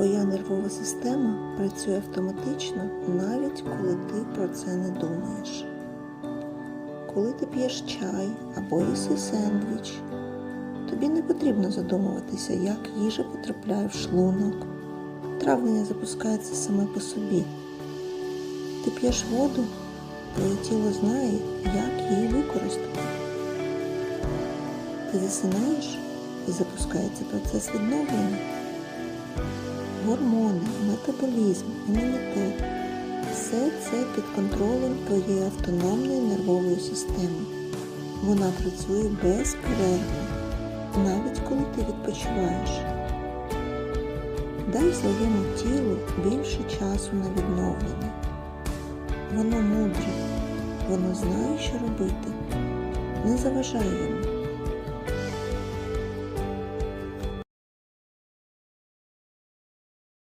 Твоя нервова система працює автоматично, навіть коли ти про це не думаєш. Коли ти п'єш чай або їси сендвіч, тобі не потрібно задумуватися, як їжа потрапляє в шлунок. Травлення запускається саме по собі. Ти п'єш воду, твоє тіло знає, як її використати. Ти засинаєш і запускається процес відновлення. Гормони, метаболізм, імунітет все це під контролем твоєї автономної нервової системи. Вона працює безперервно, навіть коли ти відпочиваєш. Дай своєму тілу більше часу на відновлення. Воно мудре, воно знає, що робити. Не заважай йому.